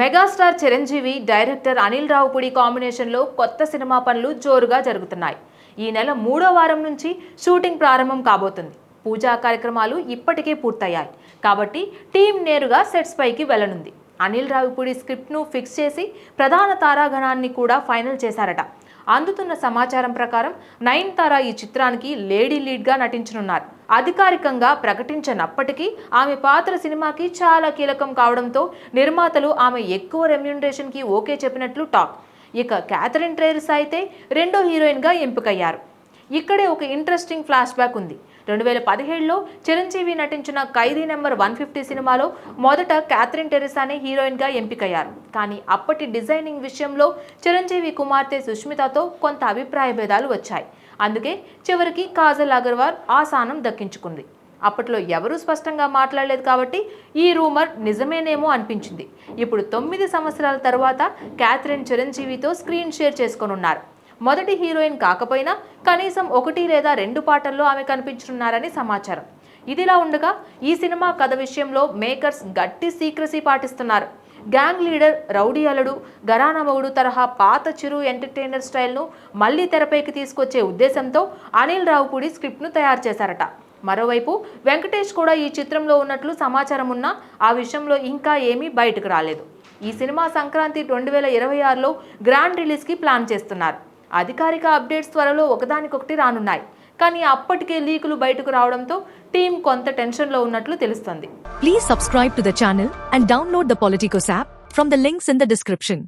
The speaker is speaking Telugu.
మెగాస్టార్ చిరంజీవి డైరెక్టర్ అనిల్ రావుపూడి కాంబినేషన్లో కొత్త సినిమా పనులు జోరుగా జరుగుతున్నాయి. ఈ నెల మూడో వారం నుంచి షూటింగ్ ప్రారంభం కాబోతుంది. పూజా కార్యక్రమాలు ఇప్పటికే పూర్తయ్యాయి. కాబట్టి టీం నేరుగా సెట్స్ పైకి వెళ్ళనుంది. అనిల్ రావుపూడి స్క్రిప్ట్ను ఫిక్స్ చేసి ప్రధాన తారాగణాన్ని కూడా ఫైనల్ చేశారట. అందుతున్న సమాచారం ప్రకారం నయన్తారా ఈ చిత్రానికి లేడీ లీడ్గా నటించనున్నారు. అధికారికంగా ప్రకటించనప్పటికీ ఆమె పాత్ర సినిమాకి చాలా కీలకం కావడంతో నిర్మాతలు ఆమె ఎక్కువ రెమ్యునరేషన్కి ఓకే చెప్పినట్లు టాక్. ఇక క్యాథరిన్ ట్రేరిస్ అయితే రెండో హీరోయిన్గా ఎంపికయ్యారు. ఇక్కడే ఒక ఇంట్రెస్టింగ్ ఫ్లాష్ బ్యాక్ ఉంది. రెండు వేల పదిహేడులో చిరంజీవి నటించిన ఖైదీ నెంబర్ వన్ ఫిఫ్టీ సినిమాలో మొదట క్యాథరిన్ టెరిసానే హీరోయిన్గా ఎంపికయ్యారు. కానీ అప్పటి డిజైనింగ్ విషయంలో చిరంజీవి కుమార్తె సుష్మితతో కొంత అభిప్రాయ భేదాలు వచ్చాయి. అందుకే చివరికి కాజల్ అగర్వాల్ ఆ స్థానం దక్కించుకుంది. అప్పట్లో ఎవరూ స్పష్టంగా మాట్లాడలేదు కాబట్టి ఈ రూమర్ నిజమేనేమో అనిపించింది. ఇప్పుడు తొమ్మిది సంవత్సరాల తర్వాత క్యాథరిన్ చిరంజీవితో స్క్రీన్ షేర్ చేసుకోనున్నారు. మొదటి హీరోయిన్ కాకపోయినా కనీసం ఒకటి లేదా రెండు పాటల్లో ఆమె కనిపించనున్నారని సమాచారం. ఇదిలా ఉండగా ఈ సినిమా కథ విషయంలో మేకర్స్ గట్టి సీక్రసీ పాటిస్తున్నారు. గ్యాంగ్ లీడర్ రౌడీ అలడు గరానా తరహా పాత చిరు ఎంటర్టైనర్ స్టైల్ను మళ్ళీ తెరపైకి తీసుకొచ్చే ఉద్దేశంతో అనిల్ రావుపూడి స్క్రిప్ట్ను తయారు చేశారట. మరోవైపు వెంకటేష్ కూడా ఈ చిత్రంలో ఉన్నట్లు సమాచారం ఉన్నా ఆ విషయంలో ఇంకా ఏమీ బయటకు రాలేదు. ఈ సినిమా సంక్రాంతి రెండు వేల ఇరవై ఆరులో గ్రాండ్ రిలీజ్కి ప్లాన్ చేస్తున్నారు. అధికారిక అప్డేట్స్ త్వరలో ఒకదానికొకటి రానున్నాయి. కానీ అప్పటికే లీకులు బయటకు రావడంతో టీం కొంత టెన్షన్లో ఉన్నట్లు తెలుస్తుంది. Please subscribe to the channel and download the Politicos app from the links in the description